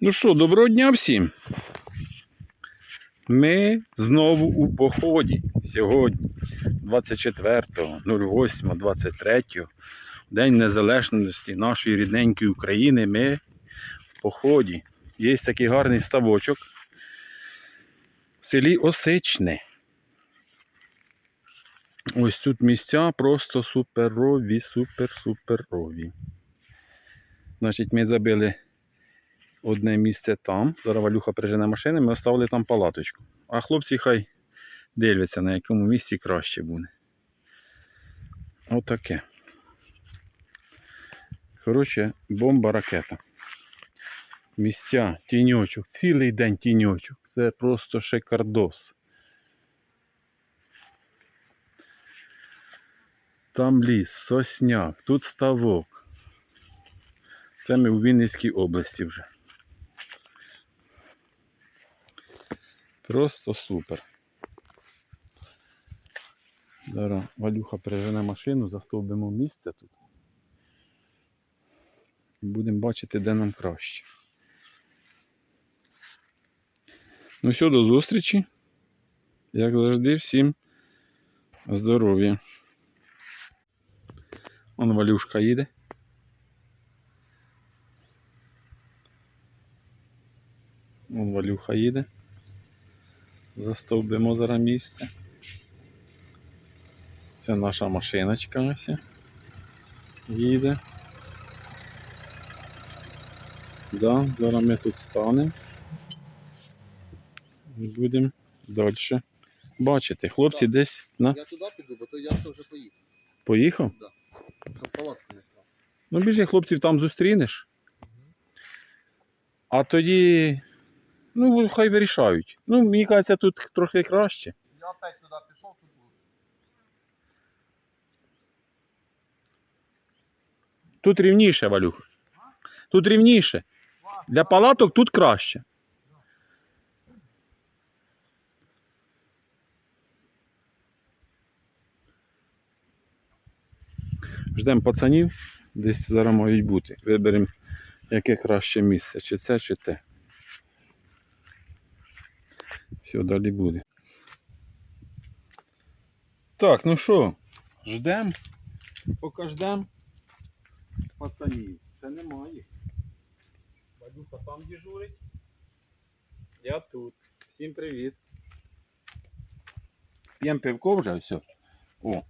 Ну що, доброго дня всім. Ми знову у поході. Сьогодні, 24.08.23, День Незалежності нашої рідненької України. Ми в поході. Є такий гарний ставочок в селі Осичне. Ось тут місця просто суперові, супер-суперові. Значить, ми забили одне місце там. Зараз Валюха прижене машини, ми оставили там палаточку. А хлопці хай дивляться, на якому місці краще буде. Отаке. Коротше, бомба ракета. Місця, тіньочок, цілий день тіньочок. Це просто шикардос. Там ліс, сосняк, тут ставок. Це ми у Вінницькій області вже. Просто супер. Зараз Валюха пережене машину, застовбимо місце тут. І будемо бачити, де нам краще. Ну все, до зустрічі. Як завжди, всім здоров'я. Он Валюшка їде. Вон Валюха їде. Застовбимо зараз місце. Це наша машиночка ось. Їде. Да, зараз ми тут станемо. І будемо далі бачити. Хлопці десь на... Я туди піду, бо то я вже поїхав. поїхав. Там палатку не став. Ну, біжи, хлопців там зустрінеш. А тоді, ну, хай вирішають. Ну, мені кажеться, тут трохи краще. Я опять туди пішов, тут був. Тут рівніше, Валюх. Тут рівніше. Для палаток тут краще. Ждемо пацанів, десь зараз мають бути. Виберемо, яке краще місце, чи це, чи те. Все, далі буде. Так, ну що, ждемо, поки ждемо пацанів. Це немає. Вадюха там дежурить. Я тут. Всім привіт. П'ємо пивко вже, все. О.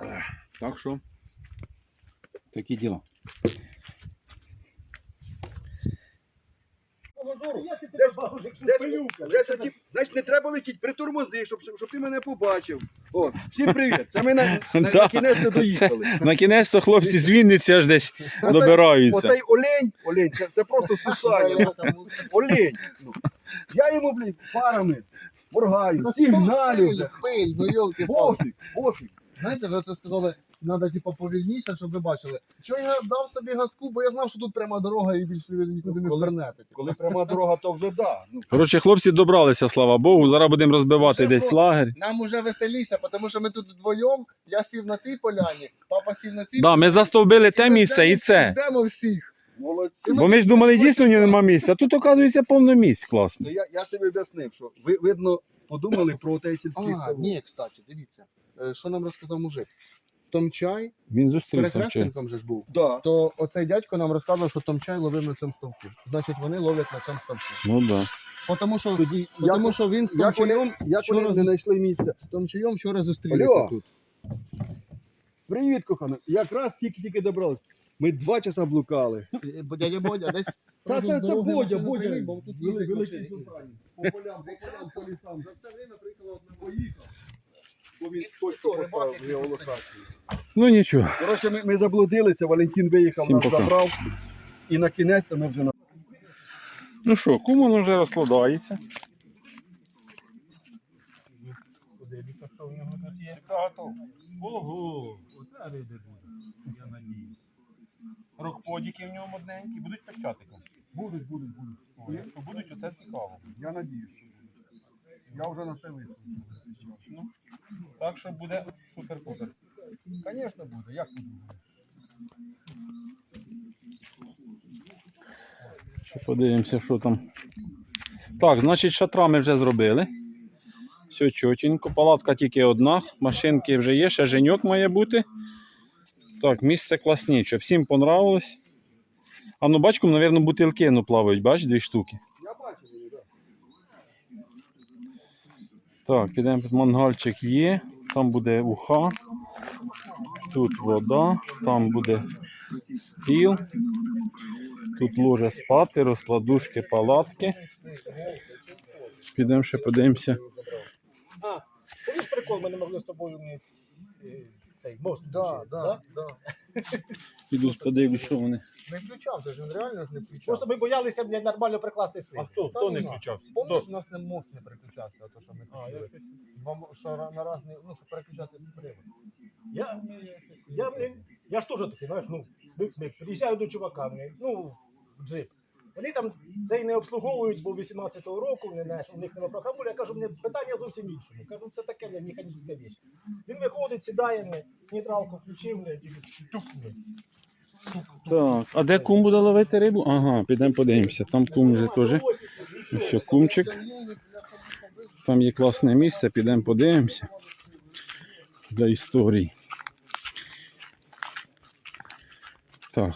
Ех, Так що. Такі діла. Десь оці- Значить, не треба летіти, притормози, щоб, щоб ти мене побачив. О, всім привіт. Це ми на, на, Да, на кінець не доїхали. На кінець то хлопці з Вінниці аж десь добираються. Оцей олень, олень, це, це просто сусаня. Олень. Ну, я йому, блін, парами моргаю, сигналю. Пиль, вже. пиль, ну йолки Пофіг, пофіг. Знаєте, ви це сказали, треба типу, повільніше, щоб ви бачили. Чого я дав собі газку, бо я знав, що тут пряма дорога і більше ви нікуди не звернете. типу. Коли пряма дорога, то вже да. Ну, Коротше, хлопці добралися, слава Богу. Зараз будемо розбивати Вже десь про- лагерь. Нам уже веселіше, тому що ми тут вдвоєм, я сів на тій поляні, папа сів на цій. Да, ми застовбили те місце і це. Йдемо всіх. молодці. Бо ми ж думали, дійсно нема місця. а Тут, оказується, повно місць класно. Ну, я, я ж тобі об'яснив, що ви, видно, подумали про той сільський А, ставок. ні, кстати, дивіться. Е, Що нам розказав мужик? Томчай, Він з зустрів там перехрестенком же ж був. Да. То оцей дядько нам розказував, що Томчай ловив на цьому ставку. Значить, вони ловлять на цьому ставку. Ну да. Тому що, Тоді, тому що він з як вони, як вчора вони не зус- знайшли місця? з Томчаєм вчора зустрілися Алло. тут. Привіт, кохана. Якраз тільки-тільки добрались. Ми два часа блукали. Бо дядя Бодя десь. Та це, це Бодя, Бодя. Вели- Великий машини. По полям, по полям, по лісам. За все время приїхала одна Поїхав. Бо він точно поставив його локацію. Ну нічого. Коротше, ми, ми заблудилися, Валентин виїхав, Всім нас пока. забрав. І на кінець то ми вже на Ну що, кумон вже розкладається. Ого, оце риби буде, я надіюсь. Рокподіки в ньому одненькі, будуть печатики. Будуть, будуть, будуть. Якщо будуть, оце цікаво. Я надіюсь, що будуть. Я вже на це вийшов. Ну, так що буде. Ще подивимося, що там. Так, значить, шатра ми вже зробили. Все чотенько. Палатка тільки одна. Машинки вже є, ще женьок має бути. Так, місце класніче. Всім понравилось. А ну бачком, мабуть, бутилки ну, плавають, бач, дві штуки. Я бачу. Так, підемо мангальчик є. Там буде уха. Тут вода, там буде стіл. Тут ложе спати, розкладушки, палатки. Підемо ще подивимося. А, ж прикол, ми не могли з тобою е, цей мост. Да, да, да. Піду подивлюсь, що вони. Не включав, це ж він реально ж не включав. Просто ми боялися б нормально прикласти силу. хто, Та ну на. Помниш, у нас не мост не переключався, а то, що ми А, я хотіли. Два мо- що ра- на разні, ну, щоб переключати привод. Я, я, блін, я ж теж такий, знаєш, ну, смик-смик, приїжджаю до чувака, блін, ну, в джип. Вони там цей не обслуговують, бо 18-го року, не, знаєш, у них нема програму, я кажу, мені питання зовсім іншому. Кажу, це таке блін, механічна річ. Він виходить, сідає, нейтралку включив, блін, і штук. Так, а де кум буде ловити рибу? Ага, підемо подивимося. Там кум вже теж. Ось кумчик. Там є класне місце, підемо подивимося. Для історії. Так.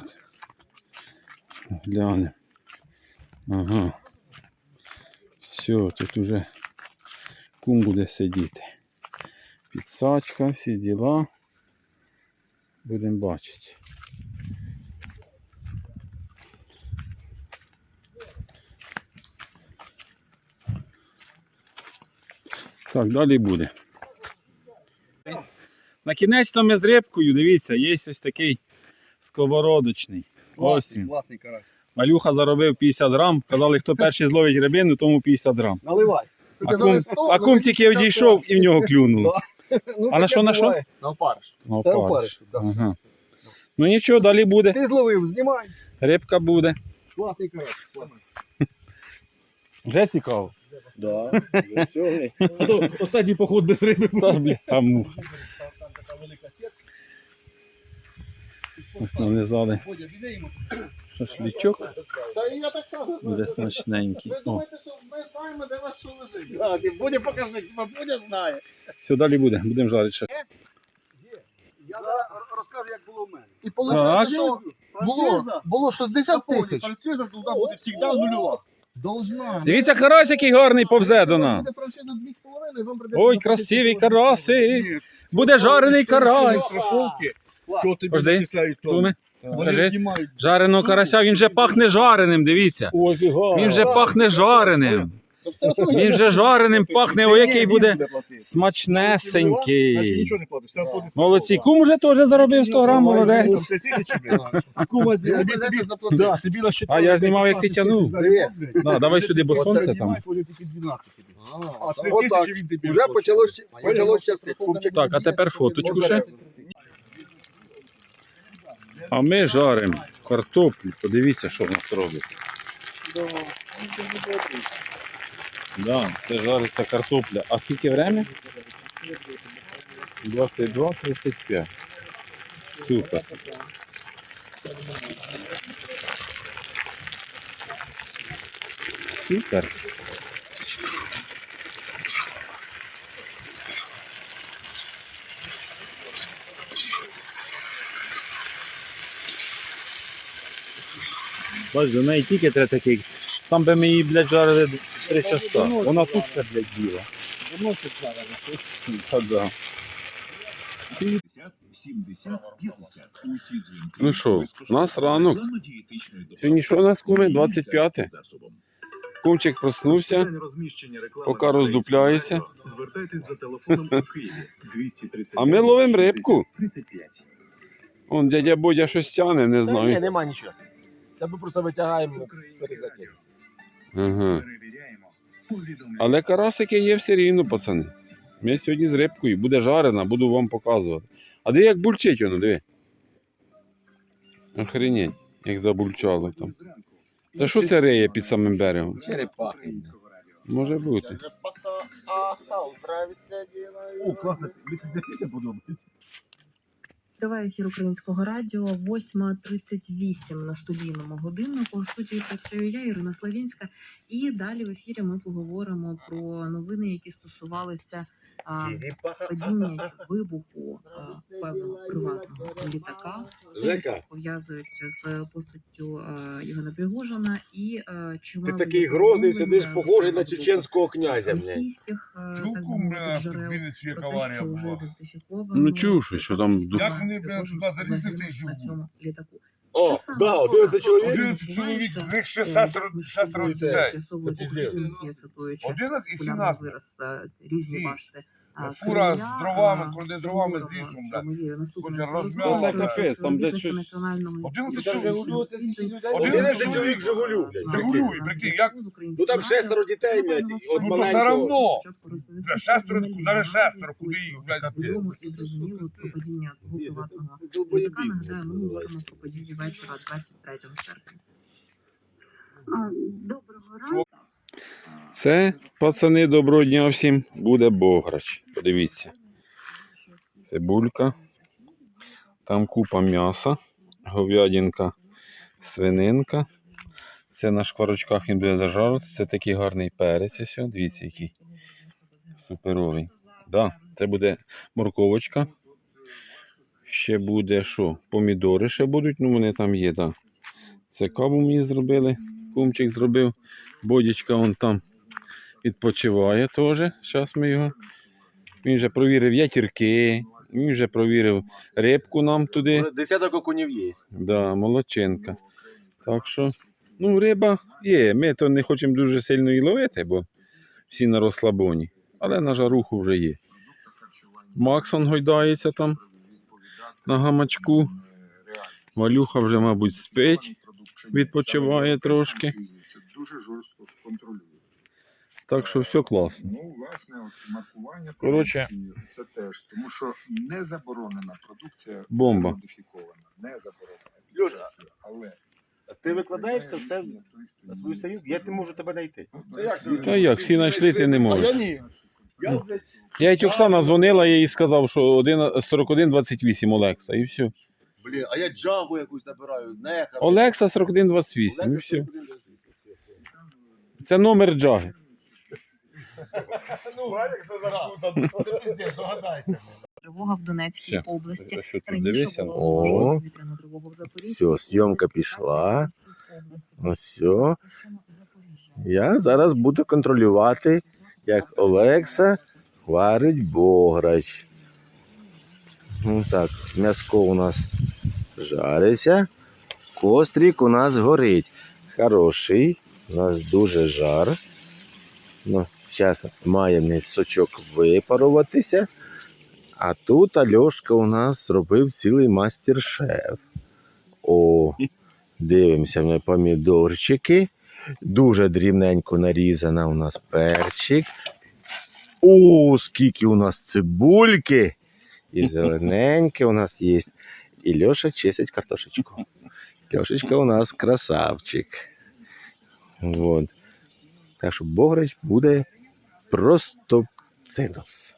Глянемо. Ага. Все, тут уже кум буде сидіти. Підсачка, всі діла. Будемо бачити. Так, далі буде. На кінець ми з рибкою, дивіться, є ось такий сковородочний. Ось він. Класний карась. Малюха заробив 50 грам. Казали, хто перший зловить рибину, тому 50 грам. Наливай. А кум, а кум тільки одійшов і в нього клюнуло. Ну, А на що, на що? На опариш. Це опариш. опариш. Ага. Ну нічого, далі буде. Ти зловив, знімай. Рибка буде. Класний карась. Класний. Вже цікаво. Да. А то останній поход без риби. Бля, там муха. Там така велика сітка. Бодя, біди йому. Шашличок. Та і я так само. Буде смачненький. Ви О, думаєте, що ми знаємо, де вас що лежить? Бодя покажи, тебе знає. все, далі буде. Будемо жарити ще. Я зараз розкажу, як було в мене. І виходить, що було, було 60 тисяч. Француза туди буде завжди нульова. Должна. Дивіться, карась, який гарний повзе до нас. Буде франшиза 2,5, вам прийде... Ой, красиві караси. Буде жарений карась. Що тобі Пожди. Вони Кажи. знімають. Жареного карася, він же пахне жареним, дивіться. Він же пахне жареним. Він же жареним пахне, о який буде Значить, смачнесенький. нічого не платиш. Це платиш. Молодці, кум уже теж заробив 100 грам, молодець. А кума Йому тобі прийдеться. Да, тобі на А я знімав, як ти тягнув. Да, давай сюди, бо сонце там. А три Отак. тисячі він тобі. Вже щас Так, а тепер фоточку ще. А ми жаримо картоплю. Подивіться, що в нас робиться. Да, це жариться картопля. А скільки время? 22.35. Супер. Супер. Бач, до неї тільки треба такий. Там би ми її, блядь, жарили 3 часа. Вона тут ще, блядь, біла. Та да. 70, 50. Усі дзвінки. Ну що, у нас ранок. Сьогодні що у нас, куми? 25? та. Кумчик проснувся. Поки роздупляється. Звертайтесь за телефоном у Києві 235 А ми ловимо рибку. 35. Он дядя Бодя щось тягне, не Ні, знаю. нема нічого. Це ми просто витягаємо перезакид. Ага. Але карасики є все рівно, пацани. Ми сьогодні з рибкою, буде жарена, буду вам показувати. А де як бульчить воно, диви. Охренеть, як забульчало там. Та що це риє під самим берегом? Черепахи. Може бути. О, класно. Мені подобається. Триває ефір українського радіо 8.38 на студійному годиннику. В студії працюю я, Ірина Славінська. І далі в ефірі ми поговоримо про новини, які стосувалися падіння вибуху а, певного приватного літака. Жека. пов'язують з постаттю а, Євгена Пригожина і а, Ти такий грозний сидиш, а, похожий на чеченського князя. російських а, Вінниці як аварія була. ідентифіковано. Ну, чув, що- там Як вони, туди залізли в цей літаку. О, да, 11 чоловік. 11 чоловік, з них ще Е, шестеро, ми шестеро дітей. Це піздець. стосунки, 11 і всі популярний нас. вираз, е, різні Всі. башти. Фура з дровами, куди дровами з лісом, да. це капець, там де щось- 11 чоловік. досліджень 11 чоловік Жигулю. Жигулю, і прикинь, як- Ну там шестеро дітей, блядь, от Ну, то все равно. Бля, шестеро, зараз шестеро, куди їх, блядь, Відомо і зрозуміло про падіння того літака. Нагадаю, ми говоримо про події вечора 23 серпня. Доброго ранку. Це, пацани, доброго дня всім. Буде бограч. Подивіться. Цибулька. Там купа м'яса, говядинка, свининка. Це на шкварочках він буде зажарити. Це такий гарний перець. Ось, дивіться, який. Суперовий. Да, це буде морковочка. Ще буде що? Помідори ще будуть, ну вони там є, так. Да. Це каву мені зробили. Кумчик зробив. Бодічка он там відпочиває теж. Зараз ми його. Він вже провірив ятірки, він вже провірив рибку нам туди. Десяток окунів є. Да, молодчинка. Так що, ну, риба є. Ми то не хочемо дуже сильно її ловити, бо всі на розслабоні. Але на жаруху вже є. Максон гойдається там на гамачку. Валюха вже, мабуть, спить, відпочиває трошки. Дуже жорстко контролюється. Так що все класно. Ну, власне, от маркування Коротше. це теж, тому що не заборонена продукція Бомба. модифікована, не заборонена. Льоша, але Ти викладаєш це все на свою сторінку, я не можу тебе знайти. Та як, всі знайшли, ти не А можеш. я ні. Я вже Я й Оксана дзвонила, я їй сказав, що 4128 Олекса, і все. Блін, а я джагу якусь набираю, неха. Олекса 4128, і все. Це номер джаги. Ну, це. Це піздець, догадайся. Тривога в Донецькій Все. області. Що тут Раніше дивися? було О. оголошено повітряну тривогу в Запоріжжі. Все, зйомка пішла. Ось все. Я Я зараз буду контролювати, як Олекса варить бограч. Ну так, м'яско у нас жариться, кострик у нас горить. Хороший, у нас дуже жар. Ну, зараз має сочок випаруватися. А тут Альошка у нас зробив цілий мастер-шеф. О, дивимося мене помідорчики. Дуже дрібненько нарізана у нас перчик. О, скільки у нас цибульки. І зелененьке у нас є. І Льоша чистить картошечку. Льошечка у нас красавчик. Вот. Так що бограч буде просто цинус.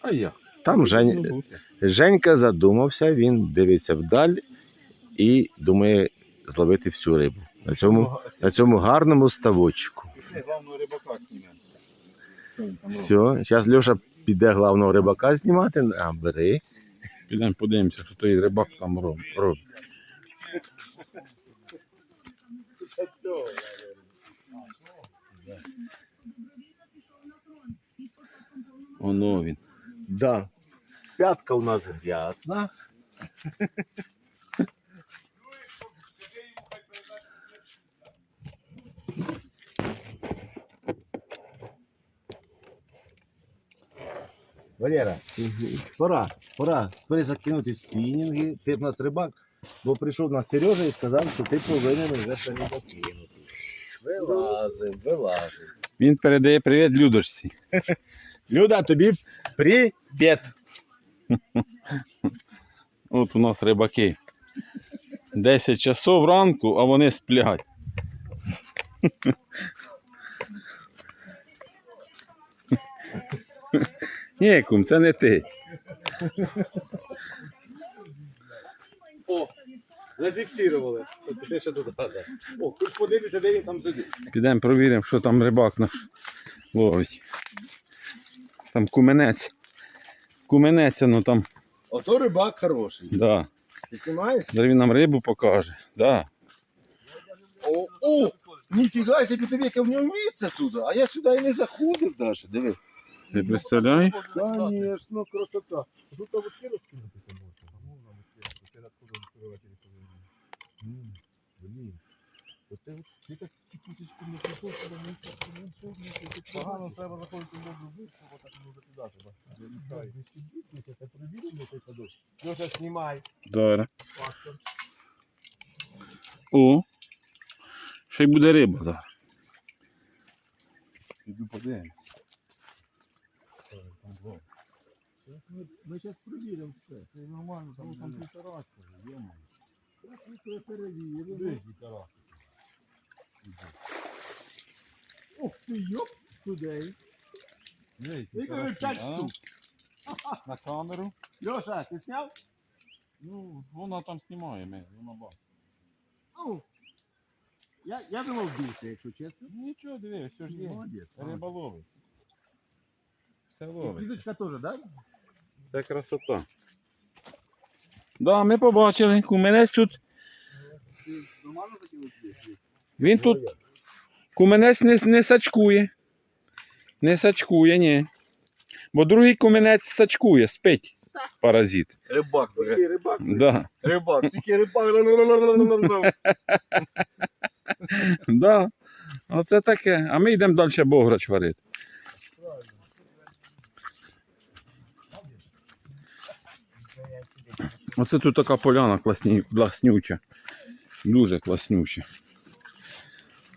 А я. Там Жень... Женька задумався, він дивиться вдаль і думає зловити всю рибу. На цьому, на цьому гарному ставочку. Все, зараз Льоша піде главного рибака знімати, а бери. Підемо подивимося, що той рибак там роб- робить. Оно він. Да. П'ятка у нас грязна. Валера, пора, пора перезакинути спінінги. Ти в нас рибак, бо прийшов на Сережа і сказав, що ти повинен вже перезакинути. Вилазив, вилазив. Він передає привіт Людочці. Люда, тобі привіт. От у нас рибаки. 10 часов ранку, а вони сплять. Ні, кум, це не ти. О, зафіксували. Пішли ще туди. О, хоч подивитися, де він там сидить. Підемо провіримо, що там рибак наш ловить. Там куменець. Куменець, ну там, Ото рибак хороший. да. Ти знімаєш? Зараз він нам рибу покаже. Да. О, о! Ніфіга собі, тобі яке в нього місце тут, а я сюди і не заходив навіть, диви. Ти представляєш? Конечно, красота. Тут там вот розкинутися можна. Можна розкинути. Ти откуда відкривати телефон? Блін. Ти от ти так тікусечку не приходиш до місця, ну що ж Погано треба заходити в воду вишку, бо так не закидати. Це перевірено цей садочок. Льоша, знімай. Добре. О. Ще й буде риба зараз. Іду подивимось. Ми, ми зараз перевіримо все. Це нормально, там, там півторачка, йома. Ми перевіримо. Ух ти, йоп, туди. Я кажу, п'ять штук. На камеру. Льоша, ти зняв? Ну, вона там знімає, ми, вона бачить. Ну, я, я думав більше, якщо чесно. Нічого, диви, все ж є. Молодець. Риба ловить. Все ловить. Квіточка теж, так? Це красота. Да, ми побачили, куменець тут. Він тут. Куменець не, не сачкує. Не сачкує, ні. Бо другий куменець сачкує, спить. Паразит. Рибак, Тільки рибак. Да. Рибак, тільки рибак. Да. Оце таке. А ми йдемо далі бограч варити. Оце тут така поляна класні, класнюча. Дуже класнюча.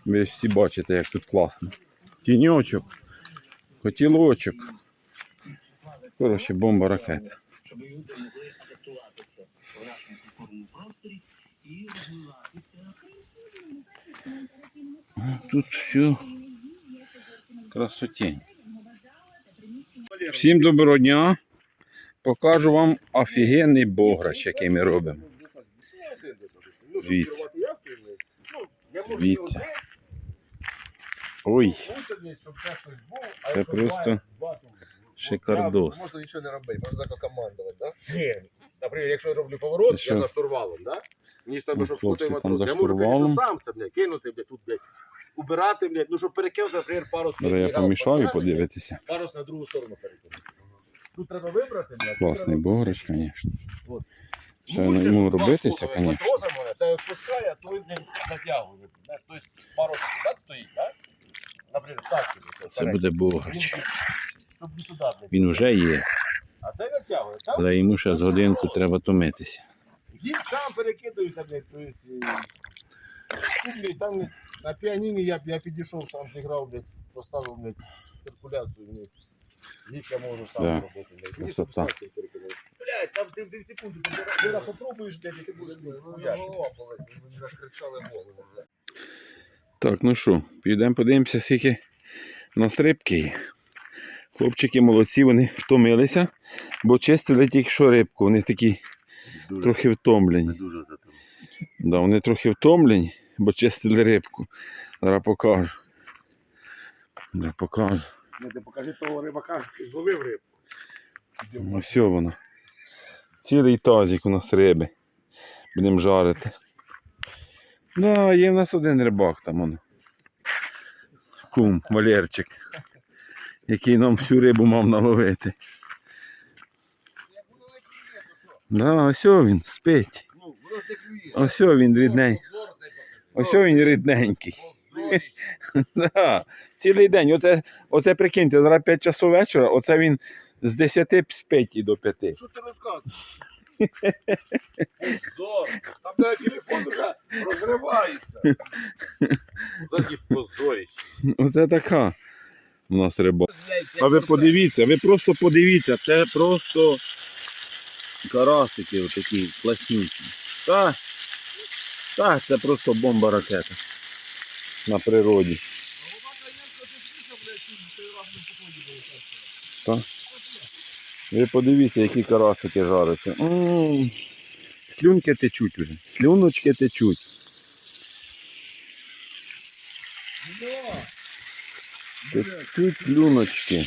Ви всі бачите, як тут класно. Тіньочок, котілочок. Коротше, бомба ракета. щоб люди могли адаптуватися в нашому культурному просторі і розвиватися. Тут все красотень. Всім доброго дня. Покажу вам офігенний бограч, який ми робимо. Дивіться. Дивіться. Ой, це просто шикардос. Можна нічого не робити, можна тільки командувати, так? Ні, наприклад, якщо я роблю поворот, я за штурвалом, да? Мені ж треба, Ну, щоб там матрос. Я можу, звісно, сам це, блядь, кинути, блядь, тут, блядь, убирати, блядь, ну, щоб перекинути, наприклад, парус. Я помішаю подивитися. Парус на другу сторону перекинути. Тут треба вибрати, блядь. Класний бограч, звісно. От. Ще Ну, йому ж робитися, матросом, е, Це відпускає, а той не натягує. знаєш. Тобто парус так стоїть, так? Наприклад, так собі. Це буде бограч. Щоб не туди, блядь. Він вже є, А це натягує, так? але йому ще з годинку треба томитися. Він сам перекидується, блядь, то есть, е, блядь, там блядь, на піаніні я, я підійшов, сам зіграв, блядь, поставив, блядь, циркуляцію, блядь. Їх я можу сам Да. робити, блядь. Мені Красота. сам сам перекидаю. Блядь, там ти в 2 секунди, ти ти раз попробуєш, блядь, і ти будеш, блядь, болить, мені розкричали голову. Так, ну що, підемо подивимося, скільки на стрибки є. Хлопчики молодці, вони втомилися, бо чистили тільки що рибку. Вони такі трохи втомлені. Дуже за. Да, вони трохи втомлені, бо чистили рибку. Зараз покажу. Зараз покажу. Не, ти покажи того рибака, зловив рибку. Ось воно. Цілий тазик у нас риби. Будемо жарити. Да, є в нас один рибак там. Он. Кум, Валерчик. Який нам всю рибу мав наловити. Да, ось він спить. Ну. Ось він рідненький. Ось він рідненький. Да, цілий день. Оце, оце прикиньте, зараз 5 часов вечора, оце він з 10 спить і до 5. Що ти розказуєш? Позор! Там навіть телефон вже розривається. Заді позоріч. Оце така у нас риба. А ви подивіться, ви просто подивіться, це просто карасики отакі класнючі. Так, так, це просто бомба ракета на природі. Так. Ви подивіться, які карасики жаряться. Слюнки течуть уже. Слюночки течуть. Течуть слюночки.